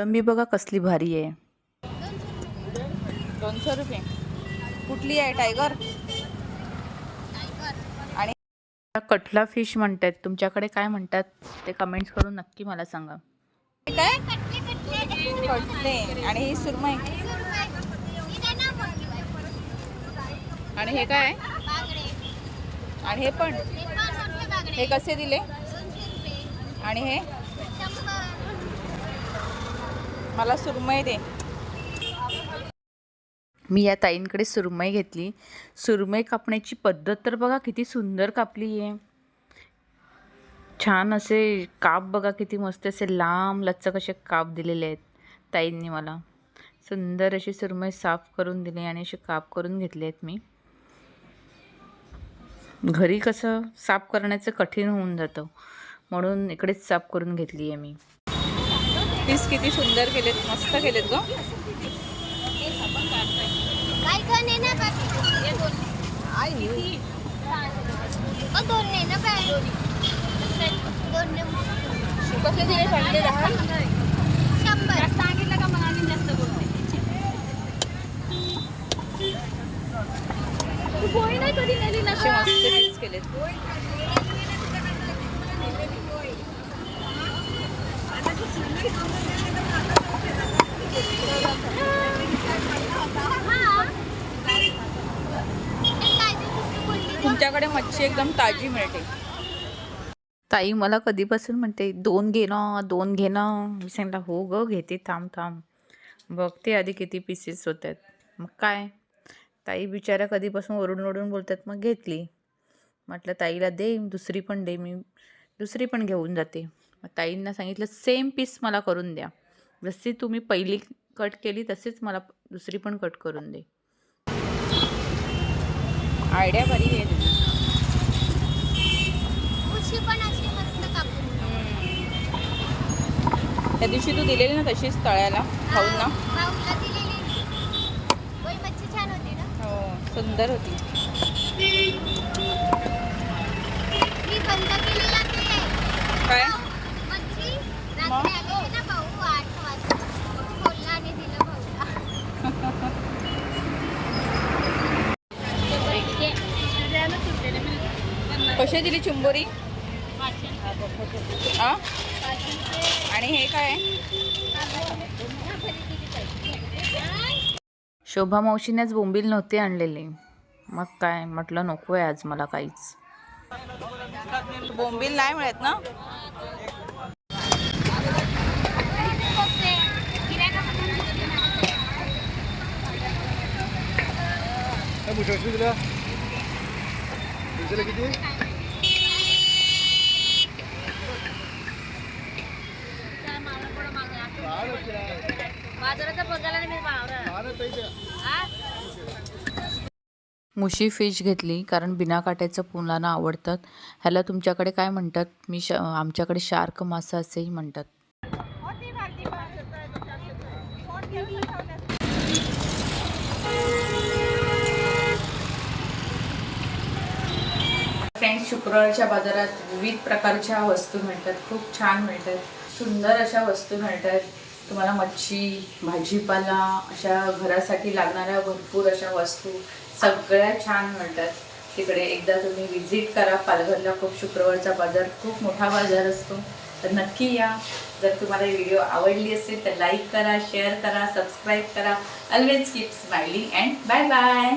कोलंबी बघा कसली भारी आहे. दोनशे रुपये कुठली आहे टायगर? आणि कटला फिश म्हणतात. तुमच्याकडे काय म्हणतात ते कमेंट्स करून नक्की मला सांगा. काय? कटले. आणि ही सुरमई. आणि हे काय? आणि हे पण. हे कसे दिले? आणि हे? मला सुरमई दे. मी या ताईंकडे सुरमई घेतली. सुरमई कापण्याची पद्धत तर बघा किती सुंदर कापली आहे. छान असे काप बघा किती मस्त असे लांब लचक असे काप दिलेले आहेत ताईंनी मला. सुंदर अशी सुरमई साफ करून दिली आणि असे काप करून घेतले आहेत मी. घरी कसं साफ करण्याचं कठीण होऊन जातं. म्हणून इकडेच साफ करून घेतली आहे मी. पीस किती सुंदर केलेत मस्त केलेत ग. कसे दिले? सांगले दहा? शंभर. सांगितलं का मग आम्ही जास्त बोलते? पोळी नाही कधी नेली ना मस्त पीस केलेत काय ते कुठे बोलली तुमच्याकडे मच्छी एकदम ताजी मिळते. ताई मला कधीपासून म्हणते दोन घे ना दोन घे ना मी सांगितलं हो ग घेते थांब थांब. बघते आधी किती पीसेस होत आहेत मग काय? ताई बिचाऱ्या कधीपासून ओरडून ओरडून बोलतात मग घेतली. म्हटलं ताईला दे दुसरी पण दे मी दुसरी पण घेऊन जाते. मग ताईंना सांगितलं सेम पीस मला करून द्या. जशी तुम्ही पहिली कट केली तसेच मला दुसरी पण कट करून दे. आयडिया बरी आहे तुझी. उशी पण अशी मस्त कापून त्या दिवशी तू दिलेली ना तशीच तळ्याला खाऊन ना. भाऊला दिलेली. वय मच्छी छान होती ना? हो सुंदर होती. काय? कशी दिली चिंबोरी? आणि हे काय? शोभा मावशीनेच बोंबील नव्हते आणलेले. मग काय? म्हटलं नको आहे आज मला काहीच. बोंबील नाही मिळत ना? किती बाजाराचा बघायला नाही मी वावरा मुशी फिश घेतली कारण बिना काट्याचं मुलांना आवडतात. ह्याला तुमच्याकडे काय म्हणतात? मी श आमच्याकडे शार्क मासा असेही म्हणतात. फ्रेंड्स शुक्रवारच्या बाजारात विविध प्रकारच्या वस्तू मिळतात. खूप छान मिळतात. सुंदर अशा वस्तू मिळतात. तुम्हाला मच्छी भाजीपाला अशा घरासाठी लागणाऱ्या भरपूर अशा वस्तू सगळ्या छान मिळतात. तिकडे एकदा तुम्ही व्हिजिट करा. पालघरला खूप शुक्रवारचा बाजार खूप मोठा बाजार असतो. तर नक्की या. जर तुम्हाला व्हिडिओ आवडली असेल तर लाईक करा शेअर करा सबस्क्राईब करा. Always keep smiling and bye bye